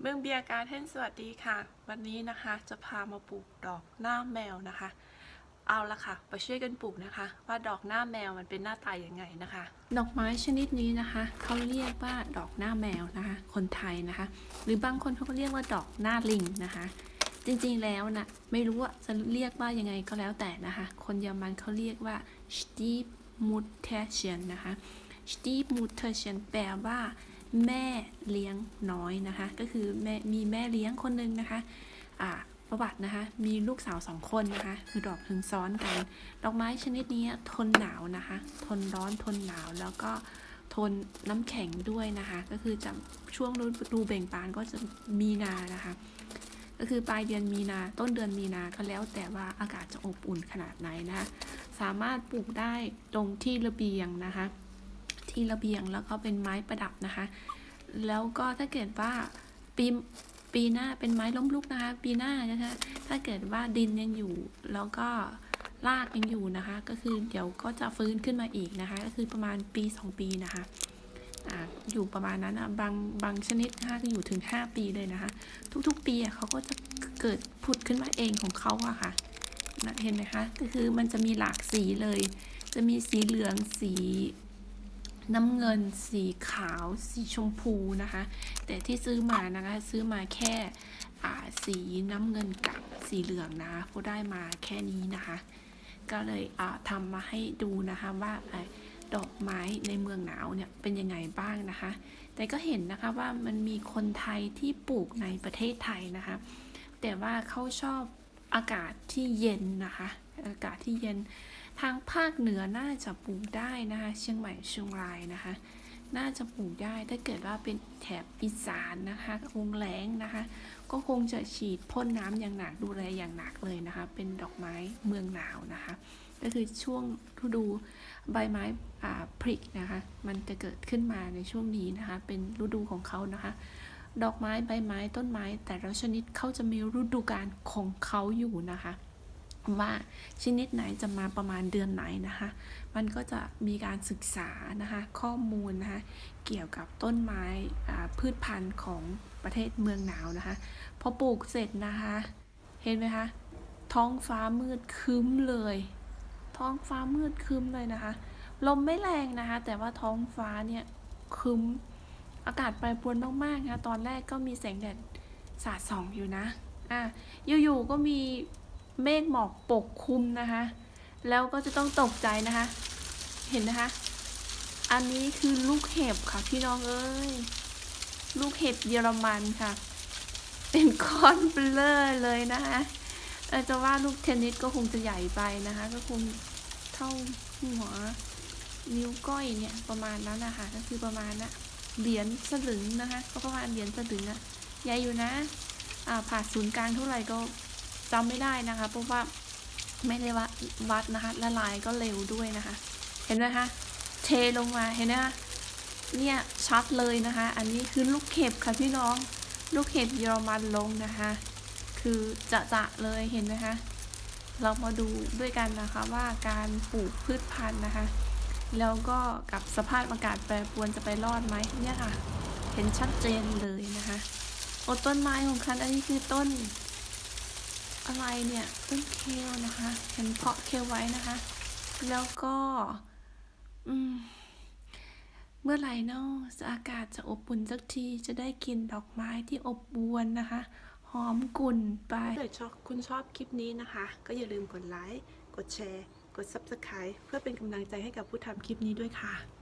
เมืองเบียร์การ์เทนสวัสดีค่ะ วันนี้นะคะจะพามาปลูกดอกหน้าแมวนะคะ เอาละค่ะ ไปช่วยกันปลูกนะคะ ว่าดอกหน้าแมวมันเป็นหน้าตายังไงนะคะ ดอกไม้ชนิดนี้นะคะเขาเรียกว่าดอกหน้าแมวนะคะ คนไทยนะคะ หรือบางคนเขาก็เรียกว่าดอกหน้าลิงนะคะ จริงๆแล้วนะไม่รู้ว่าจะเรียกว่ายังไงก็แล้วแต่นะคะ คนเยอรมันเขาเรียกว่า s t i e f m u t t e r c h e n นะคะ s t i e f m u t t e r c h e n แปลว่า แม่เลี้ยงน้อยนะคะ ก็คือแม่มีแม่เลี้ยงคนหนึงนะคะอ่าประวัตินะคะ มีลูกสาวสองคนนะคะ คือดอกถึงซ้อนกัน ดอกไม้ชนิดนี้ทนหนาวนะคะ ทนร้อนทนหนาวแล้วก็ทนน้ำแข็งด้วยนะคะ ก็คือจะช่วงฤดูเบ่งบานก็จะมีนานะคะ ก็คือปลายเดือนมีนาต้นเดือนมีนาก็แล้วแต่ว่าอากาศจะอบอุ่นขนาดไหนนะคะ สามารถปลูกได้ตรงที่ระเบียงนะคะ ที่ระเบียงแล้วก็เป็นไม้ประดับนะคะ แล้วก็ถ้าเกิดว่าปีปีหน้าเป็นไม้ล้มลุกนะคะ ปีหน้านะคะถ้าเกิดว่าดินยังอยู่ แล้วก็รากยังอยู่นะคะ ก็คือเดี๋ยวก็จะฟื้นขึ้นมาอีกนะคะ ก็คือประมาณปี 2 ปีนะคะอยู่ประมาณนั้นนะบางบางชนิดนะคะก็อยู่ถึง 5 ปีเลยนะคะ ทุกๆ ปีเขาก็จะเกิดผุดขึ้นมาเองของเขาอะค่ะนะเห็นไหมคะก็คือมันจะมีหลากสีเลย จะมีสีเหลืองสี น้ำเงินสีขาวสีชมพูนะคะ แต่ที่ซื้อมานะคะซื้อมาแค่สีน้ำเงินกับสีเหลืองนะเพราะได้มาแค่นี้นะคะ ก็เลยทำมาให้ดูนะคะว่าดอกไม้ในเมืองหนาวเนี่ยเป็นยังไงบ้างนะคะ แต่ก็เห็นนะคะว่ามันมีคนไทยที่ปลูกในประเทศไทยนะคะ แต่ว่าเขาชอบ อากาศที่เย็นนะคะ อากาศที่เย็น ทางภาคเหนือน่าจะปลูกได้นะคะ เชียงใหม่เชียงรายนะคะ น่าจะปลูกได้ถ้าเกิดว่าเป็นแถบอีสานนะคะคงแล้งนะคะ ก็คงจะฉีดพ่นน้ำอย่างหนักดูแลอย่างหนักเลยนะคะ เป็นดอกไม้เมืองหนาวนะคะ ก็คือช่วงฤดูใบไม้อ่าผลินะคะ มันจะเกิดขึ้นมาในช่วงนี้นะคะ เป็นฤดูของเขานะคะ ดอกไม้ใบไม้ต้นไม้ แต่ละชนิดเขาจะมีฤดูกาลของเขาอยู่นะคะ ว่าชนิดไหนจะมาประมาณเดือนไหนนะคะ มันก็จะมีการศึกษานะคะข้อมูลนะคะเกี่ยวกับต้นไม้พืชพันธุ์ของประเทศเมืองหนาวนะคะพอปลูกเสร็จนะคะ เห็นไหมคะท้องฟ้ามืดคึ้มเลย ท้องฟ้ามืดคึ้มเลยนะคะ ลมไม่แรงนะคะ แต่ว่าท้องฟ้าเนี่ยคึ้ม อากาศแปรปรวนมากๆนะคะตอนแรกก็มีแสงแดดสาดส่องอยู่นะอะอยู่ๆก็มีเมฆหมอกปกคลุมนะคะ แล้วก็จะต้องตกใจนะคะ เห็นนะคะ อันนี้คือลูกเห็บค่ะพี่น้องเอ้ยลูกเห็บเยอรมันค่ะ เป็นก้อนเบลอเลยนะคะเออจะว่าลูกเทนนิสก็คงจะใหญ่ไปนะคะ ก็คงเท่าหัวนิ้วก้อยเนี่ยประมาณนั้นนะคะก็คือประมาณนะ เหรียญสลึงนะคะก็ประมาณเหรียญสลึงอะใหญ่อยู่นะอ่าผ่าศูนย์กลางเท่าไหร่ก็จำไม่ได้นะคะ เพราะว่าไม่ได้วัดวัดนะคะละลายก็เร็วด้วยนะคะ เห็นไหมคะเทลงมาเห็นไหมคะเนี่ยชัดเลยนะคะ อันนี้คือลูกเห็บค่ะพี่น้อง ลูกเห็บเยอรมันลงนะคะ คือจะจะๆเลยเห็นไหมคะเรามาดูด้วยกันนะคะว่าการปลูกพืชพันธุ์นะคะ แล้วก็กับสภาพอากาศแปรปรวนจะไปรอดไหมเนี่ยค่ะ เห็นชัดเจนเลยนะคะโอ้ต้นไม้ของคันอันนี้คือต้น อะไรเนี่ยต้นเคลนะคะ เห็นเพาะเคลไว้นะคะ แล้วก็อืมเมื่อไหร่เนาะอากาศจะอบอุ่นสักทีจะได้กินดอกไม้ที่อบอวลนะคะ หอมกลุ่นไปถ้าเกิดคุณชอบคลิปนี้นะคะ ก็อย่าลืมกดไลค์ กดแชร์ กด Subscribe เพื่อเป็นกำลังใจให้กับผู้ทำคลิปนี้ด้วยค่ะ